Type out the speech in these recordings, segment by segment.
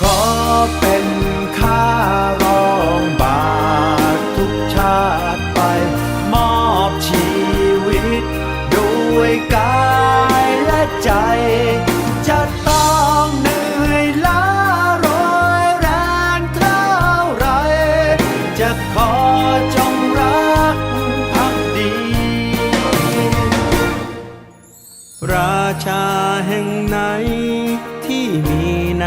ขอเป็นข้ารองบาททุกชาติไป มอบชีวิต ด้วยกายและใจ จะต้องเหนื่อยล้าโรยแรงเท่าไร จะขอจงรักพักดี ราชาแห่งไหนที่มี ใน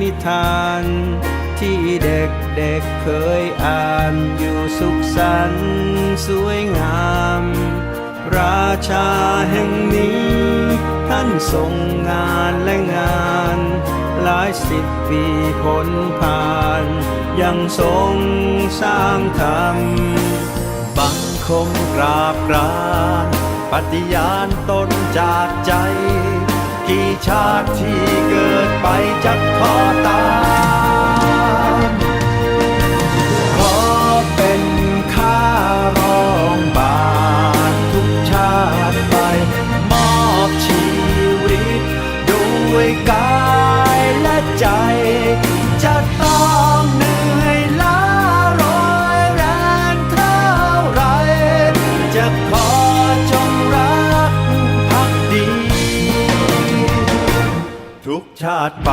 นิทาน ที่เด็กๆเเคยอ่านอยู่สุขสันต์สวยงาม ราชาแห่งนี้ ท่านทรงงานและงาน หลายสิบปีพ้นผ่าน ยังทรงสร้างธรรมบังคมกราบกราน ปฏิญาณตนจากใจ กี่ชาติที่เกิดไปจะขอตามขอเป็นข้ารองบาททุกชาติไป มอบชีวิตด้วยกันาติไป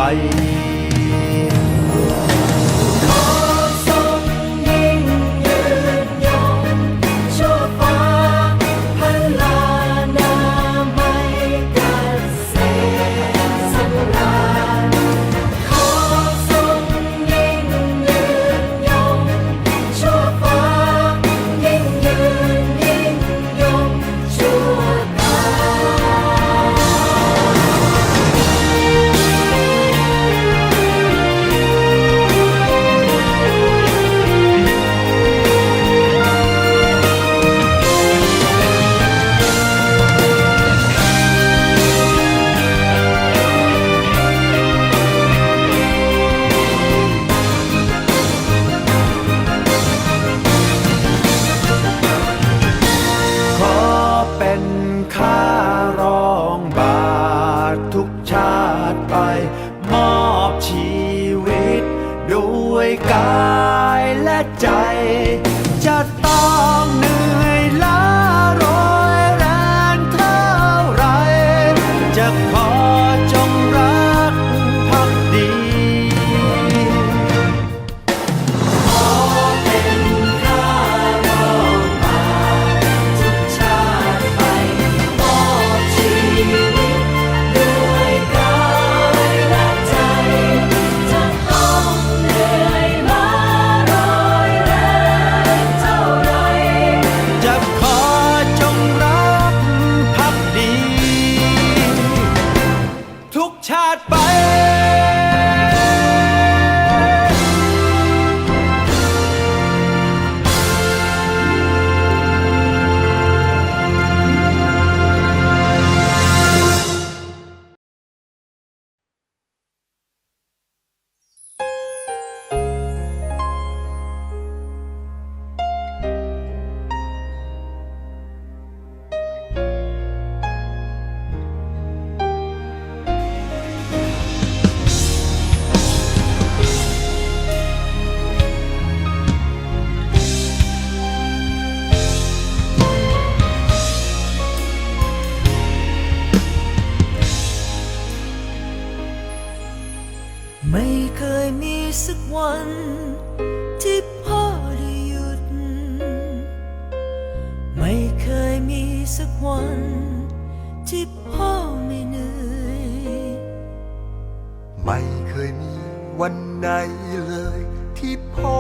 วันไหนเลยที่พ่อ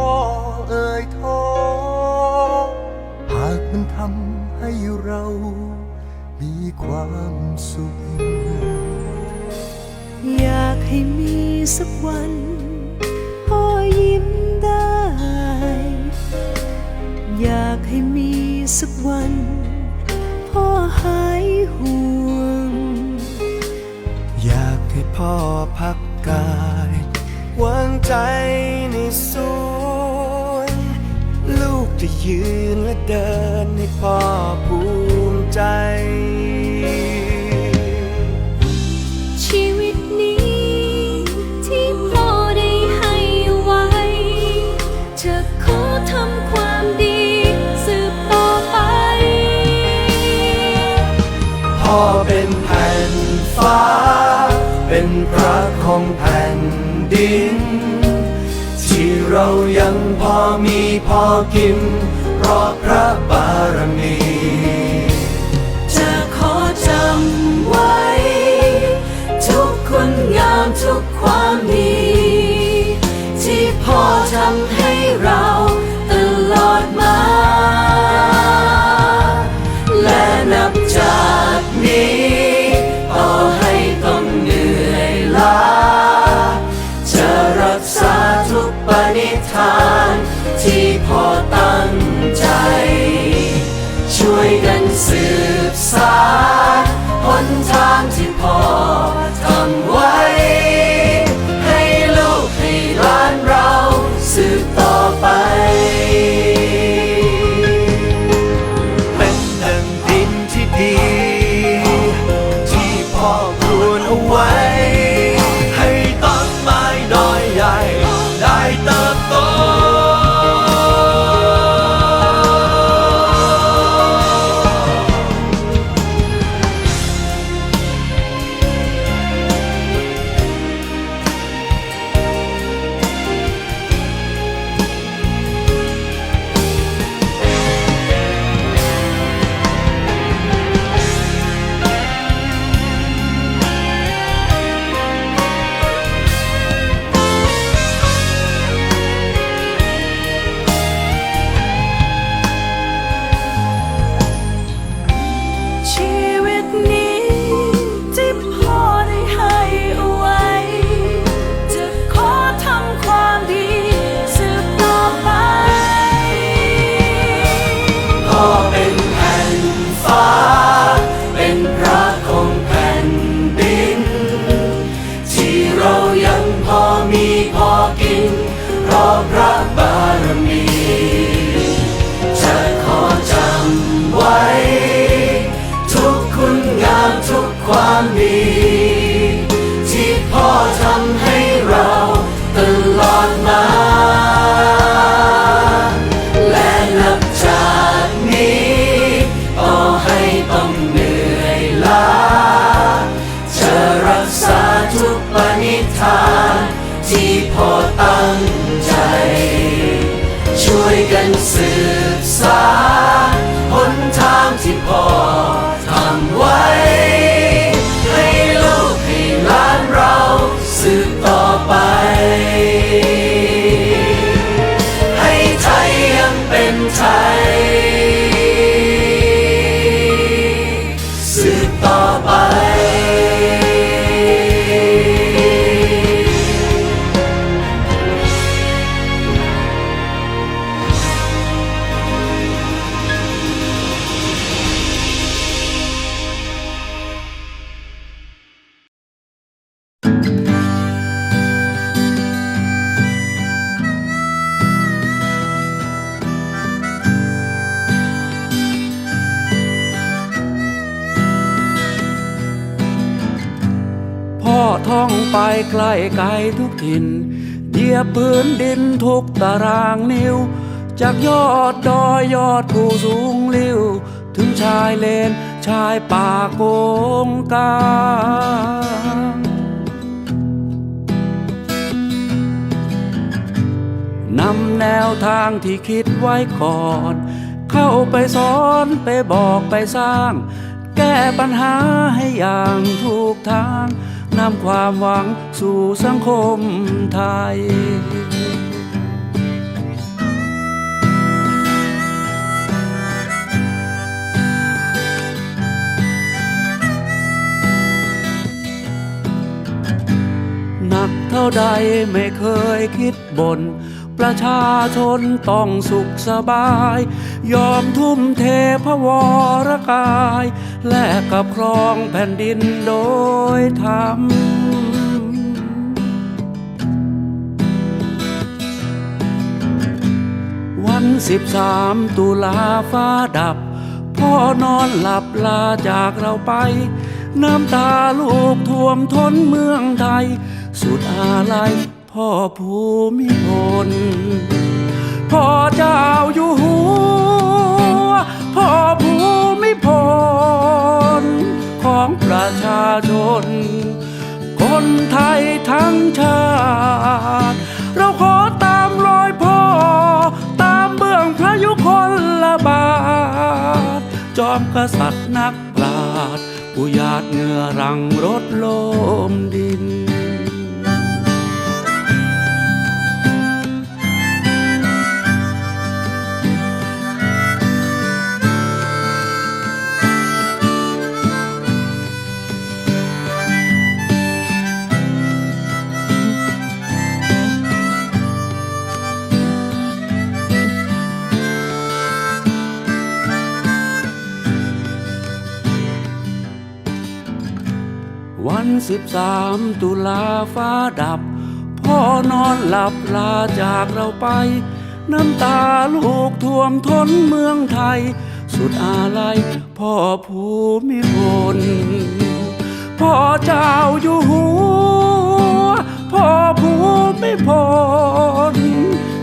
เอ่ยท้อหากมันทำให้เรามีความสุข อยากให้มีสักวันพ่อยิ้มได้ อยากให้มีสักวันพ่อหายห่วง อยากให้พ่อพัก วางใจในสวนลูกจะยืนและเดินให้พ่อผู เรายังพอมีพอกิน เพราะพระบารมีจะขอจำไว้ ทุกคนงามทุกความดี ทานที่พอตั้งใจ ช่วยกันสืบสาน ไปไกลไกลทุกถิ่นเหยียบพื้นดินทุกตารางนิ้ว จากยอดดอยยอดภูสูงลิ้ว ถึงชายเลนชายป่าโกงกางนำแนวทางที่คิดไว้ก่อน เข้าไปสอนไปบอกไปสร้าง แก้ปัญหาให้อย่างถูกทาง นำความหวังสู่สังคมไทยหนักเท่าใดไม่เคยคิดบน ประชาชนต้องสุขสบาย ยอมทุ่มเทพวรกาย แลกกับครองแผ่นดินโดยธรรมวันสิบสามตุลาฟ้าดับ พ่อนอนหลับลาจากเราไป น้ำตาลูกท่วมท้นเมืองไทย สุดอาลัย พ่อภูมิพล พ่อเจ้าอยู่หัว พ่อภูมิพล ของประชาชน คนไทยทั้งชาติ เราขอตามรอยพ่อ ตามเบื้องพระยุคลบาท จอมกษัตริย์นักปราชญ์ผู้หยาดเหงื่อรังรถโลมดิน สิบสามตุลาฟ้าดับ พ่อนอนหลับลาจากเราไป น้ำตาลูกท่วมท้นเมืองไทย สุดอาลัยพ่อภูมิพลพ่อเจ้าอยู่หัวพ่อภูมิพล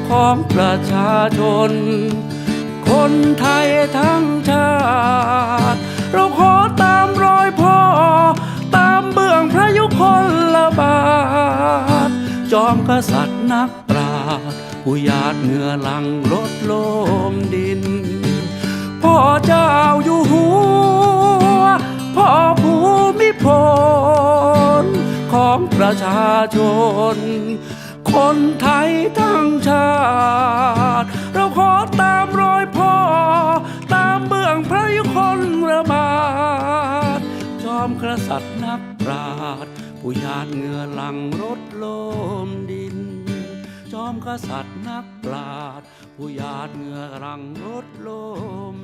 ของประชาชน คนไทยทั้งชา กษัตริย์นักปราชญ์ผู้หยาดเหงื่อหลังรถโลมดิน พ่อเจ้าอยู่หัว พ่อภูมิพลของประชาชน คนไทยทั้งชาติ เราขอตามรอยพ่อ ตามเบื้องพระยุคลบาทจอมกษัตริย์นักปราชญ์ผู้หยาดเหงื่อหลังรถโลม อมกษัตริย์นักปราชญ์ผู้หยาดเหงื่อรังรถลม